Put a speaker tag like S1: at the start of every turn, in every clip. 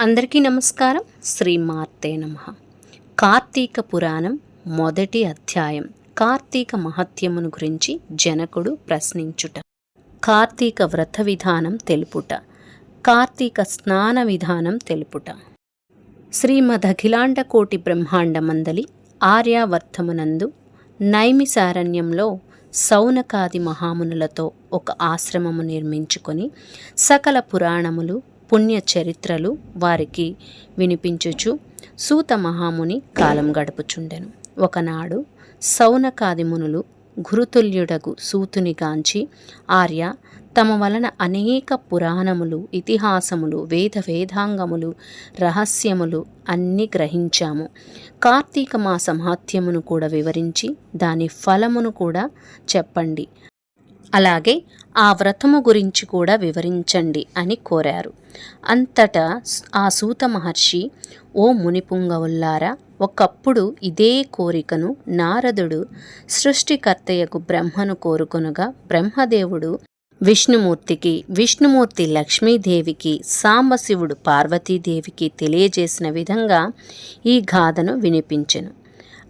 S1: అందరికీ నమస్కారం. శ్రీ మార్తే నమ. కార్తీక పురాణం మొదటి అధ్యాయం. కార్తీక మహత్యమును గురించి జనకుడు ప్రశ్నించుట. కార్తీక వ్రత విధానం తెలుపుట. కార్తీక స్నాన విధానం తెలుపుట. శ్రీమదఖిలాండ కోటి బ్రహ్మాండమందలి ఆర్యావర్తమునందు నైమిసారణ్యంలో సౌనకాది మహామునులతో ఒక ఆశ్రమము నిర్మించుకొని సకల పురాణములు పుణ్య చరిత్రలు వారికి వినిపించుచు సూత మహాముని కాలం గడుపుచుండెను. ఒకనాడు సౌనకాది మునులు గురుతుల్యుడగు సూతునిగాంచి ఆర్య తమ వలన అనేక పురాణములు ఇతిహాసములు వేద వేదాంగములు రహస్యములు అన్నీ గ్రహించాము. కార్తీక మాస మహత్యమును కూడా వివరించి దాని ఫలమును కూడా చెప్పండి. అలాగే ఆ వ్రతము గురించి కూడా వివరించండి అని కోరారు. అంతటా ఆ సూత మహర్షి ఓ మునిపుంగవుల్లారా ఒకప్పుడు ఇదే కోరికను నారదుడు సృష్టికర్తయకు బ్రహ్మను కోరుకొనగా బ్రహ్మదేవుడు విష్ణుమూర్తికి విష్ణుమూర్తి లక్ష్మీదేవికి సాంబశివుడు పార్వతీదేవికి తెలియజేసిన విధంగా ఈ గాథను వినిపించెను.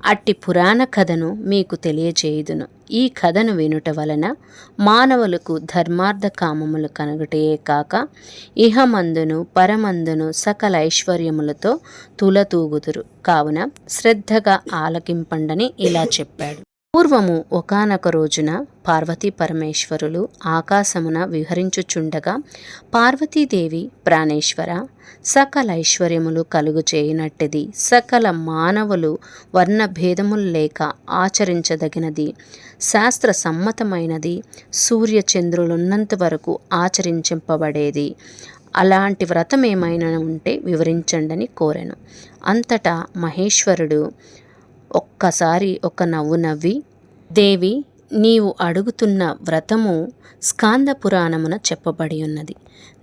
S1: అట్టి పురాణ కథను మీకు తెలియజేయుదును. ఈ కథను వినుట వలన మానవులకు ధర్మార్థ కామములు కనుగటయే కాక ఇహమందును పరమందును సకల ఐశ్వర్యములతో తులతూగుదురు. కావున శ్రద్ధగా ఆలకింపండని ఇలా చెప్పాడు. పూర్వము ఒకనొక రోజున పార్వతీ పరమేశ్వరులు ఆకాశమున విహరించుచుండగా పార్వతీదేవి ప్రాణేశ్వర సకల ఐశ్వర్యములు కలుగు చేయనట్టిది. సకల మానవులు వర్ణభేదములు లేక ఆచరించదగినది. శాస్త్ర సమ్మతమైనది. సూర్యచంద్రులున్నంత వరకు ఆచరించింపబడేది. అలాంటి వ్రతం ఏమైనా ఉంటే వివరించండని కోరెను. అంతటా మహేశ్వరుడు ఒక్కసారి ఒక నవ్వు నవ్వి దేవి నీవు అడుగుతున్న వ్రతము స్కాంద పురాణమున చెప్పబడి ఉన్నది.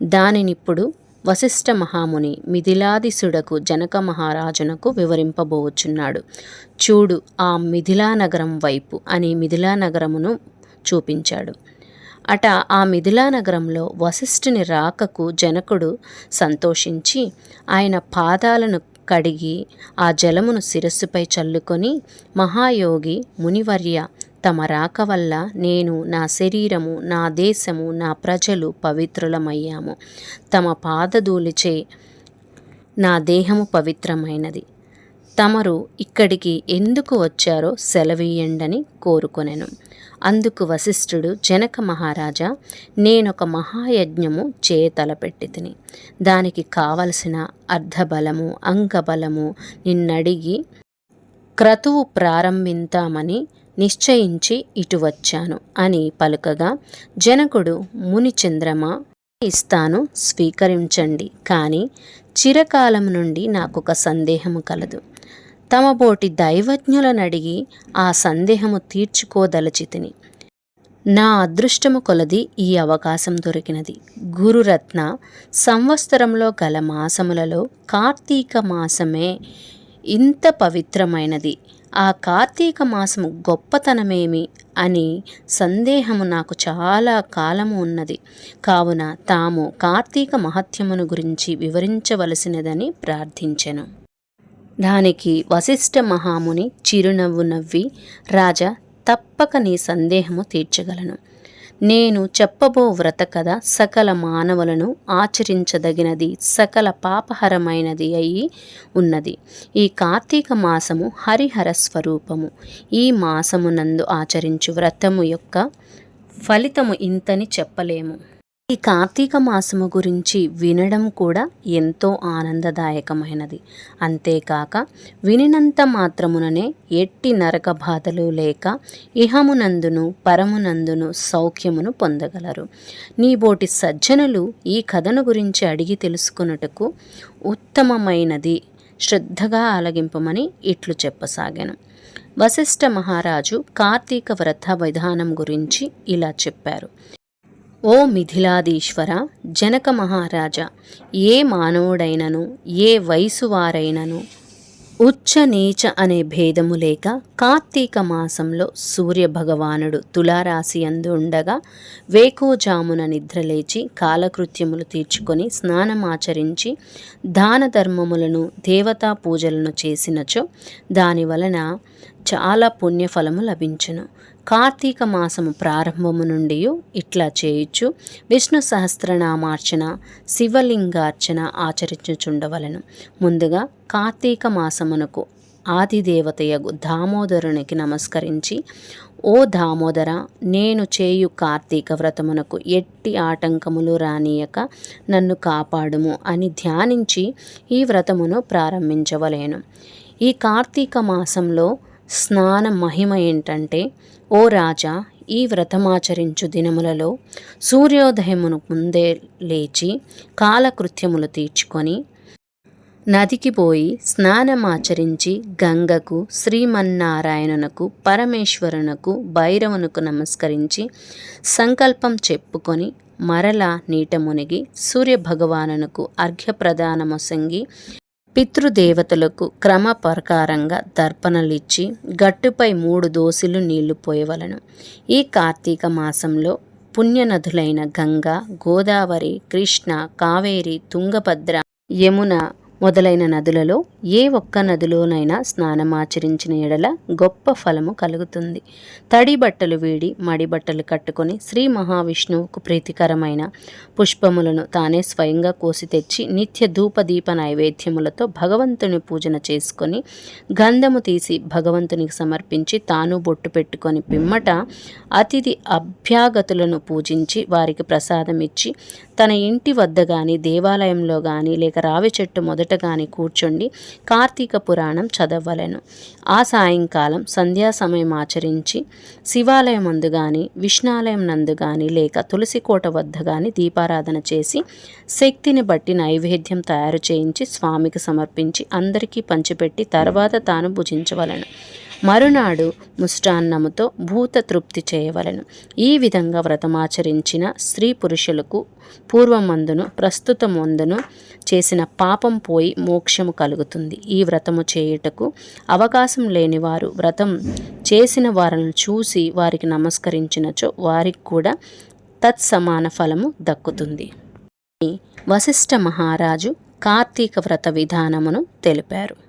S1: దానినిప్పుడు వశిష్ఠ మహాముని మిథిలాదిసుడకు జనక మహారాజునకు వివరింపబోచున్నాడు. చూడు ఆ మిథిలా నగరం వైపు అని మిథిలా నగరమును చూపించాడు. అట ఆ మిథిలా నగరంలో వశిష్ఠుని రాకకు జనకుడు సంతోషించి ఆయన పాదాలను కడిగి ఆ జలమును శిరస్సుపై చల్లుకొని మహాయోగి మునివర్య తమ రాక వల్ల నేను నా శరీరము నా దేశము నా ప్రజలు పవిత్రులమయ్యాము. తమ పాదధూలిచే నా దేహము పవిత్రమైనది. తమరు ఇక్కడికి ఎందుకు వచ్చారో సెలవీయండని కోరుకొనెను. అందుకు వశిష్ఠుడు జనక మహారాజా నేనొక మహాయజ్ఞము చేయతలపెట్టి తిని దానికి కావలసిన అర్ధబలము అంగబలము నిన్నడిగి క్రతువు ప్రారంభింతామని నిశ్చయించి ఇటు వచ్చాను అని పలుకగా జనకుడు మునిచంద్రమ ఇస్తాను స్వీకరించండి. కానీ చిరకాలం నుండి నాకొక సందేహము కలదు. తమ బోటి దైవజ్ఞులనడిగి ఆ సందేహము తీర్చుకోదలచితిని. నా అదృష్టము కొలది ఈ అవకాశం దొరికినది. గురురత్న సంవత్సరంలో గల మాసములలో కార్తీక మాసమే ఇంత పవిత్రమైనది. ఆ కార్తీక మాసము గొప్పతనమేమి అని సందేహము నాకు చాలా కాలము ఉన్నది. కావున తాము కార్తీక మహత్యమును గురించి వివరించవలసినదని ప్రార్థించెను. దానికి వశిష్ఠ మహాముని చిరునవ్వు నవ్వి రాజా తప్పక నీ సందేహము తీర్చగలను. నేను చెప్పబో వ్రత కథ సకల మానవులను ఆచరించదగినది సకల పాపహరమైనది అయి ఉన్నది. ఈ కార్తీక మాసము హరిహర స్వరూపము. ఈ మాసమునందు ఆచరించు వ్రతము యొక్క ఫలితము ఇంతని చెప్పలేము. ఈ కార్తీక మాసము గురించి వినడం కూడా ఎంతో ఆనందదాయకమైనది. అంతేకాక వినినంత మాత్రముననే ఎట్టి నరక బాధలు లేక ఇహమునందును పరమునందును సౌఖ్యమును పొందగలరు. నీ బోటి సజ్జనులు ఈ కథను గురించి అడిగి తెలుసుకున్నటకు ఉత్తమమైనది శ్రద్ధగా ఆలగింపమని ఇట్లు చెప్పసాగాను. వశిష్ఠ మహారాజు కార్తీక వ్రత విధానం గురించి ఇలా చెప్పారు. ఓ మిథిలాదీశ్వర జనక మహారాజా ఏ మానవుడైనను ఏ వయసు వారైనను ఉచ్చ నీచ అనే భేదము లేక కార్తీక మాసంలో సూర్య భగవానుడు తులారాశి అందు ఉండగా వేకోజామున నిద్రలేచి కాలకృత్యములు తీర్చుకొని స్నానమాచరించి దాన ధర్మములను దేవతా పూజలను చేసినచో దాని వలన చాలా పుణ్యఫలము లభించును. కార్తీక మాసము ప్రారంభము నుండి ఇట్లా చేయొచ్చు విష్ణు సహస్రనామార్చన శివలింగార్చన ఆచరించుచుండవలను. ముందుగా కార్తీక మాసమునకు ఆదిదేవతయగు దామోదరునికి నమస్కరించి ఓ దామోదర నేను చేయు కార్తీక వ్రతమునకు ఎట్టి ఆటంకములు రానియక నన్ను కాపాడుము అని ధ్యానించి ఈ వ్రతమును ప్రారంభించవలేను. ఈ కార్తీక మాసంలో స్నాన మహిమ ఏంటంటే ఓ రాజా ఈ వ్రతమాచరించు దినములలో సూర్యోదయమును ముందే లేచి కాలకృత్యములు తీర్చుకొని నదికి పోయి స్నానమాచరించి గంగకు శ్రీమన్నారాయణునకు పరమేశ్వరునకు భైరవునకు నమస్కరించి సంకల్పం చెప్పుకొని మరలా నీట మునిగి సూర్యభగవానునకు అర్ఘ్యప్రదానమొసంగి పితృదేవతలకు క్రమ ప్రకారంగా దర్పణలిచ్చి గట్టుపై మూడు దోసులు నీళ్ళు పోయవలను. ఈ కార్తీక మాసంలో పుణ్యనదులైన గంగా గోదావరి కృష్ణ కావేరి తుంగభద్ర యమున మొదలైన నదులలో ఏ ఒక్క నదిలోనైనా స్నానమాచరించిన ఎడల గొప్ప ఫలము కలుగుతుంది. తడి బట్టలు వీడి మడి బట్టలు కట్టుకొని శ్రీ మహావిష్ణువుకు ప్రీతికరమైన పుష్పములను తానే స్వయంగా కోసి తెచ్చి నిత్య ధూపదీప నైవేద్యములతో భగవంతుని పూజన చేసుకొని గంధము తీసి భగవంతునికి సమర్పించి తాను బొట్టు పెట్టుకొని పిమ్మట అతిథి అభ్యాగతులను పూజించి వారికి ప్రసాదం ఇచ్చి తన ఇంటి వద్ద కానీ దేవాలయంలో కానీ లేక రావి చెట్టు మొదట కానీ కూర్చుండి కార్తీక పురాణం చదవలను. ఆ సాయంకాలం సంధ్యా సమయం ఆచరించి శివాలయం నందు కానీ విష్ణాలయం నందు కానీ లేక తులసి కోట వద్ద కానీ దీపారాధన చేసి శక్తిని బట్టి నైవేద్యం తయారు చేయించి స్వామికి సమర్పించి అందరికీ పంచిపెట్టి తర్వాత తాను భుజించవలను. మరునాడు ముష్టాన్నముతో భూత తృప్తి చేయవలను. ఈ విధంగా వ్రతమాచరించిన స్త్రీ పురుషులకు పూర్వమందును ప్రస్తుతమందును చేసిన పాపం పోయి మోక్షము కలుగుతుంది. ఈ వ్రతము చేయుటకు అవకాశం లేని వారు వ్రతం చేసిన వారిని చూసి వారికి నమస్కరించినచో వారికి కూడా తత్సమాన ఫలము దక్కుతుంది. వశిష్ఠ మహారాజు కార్తీక వ్రత విధానమును తెలిపారు.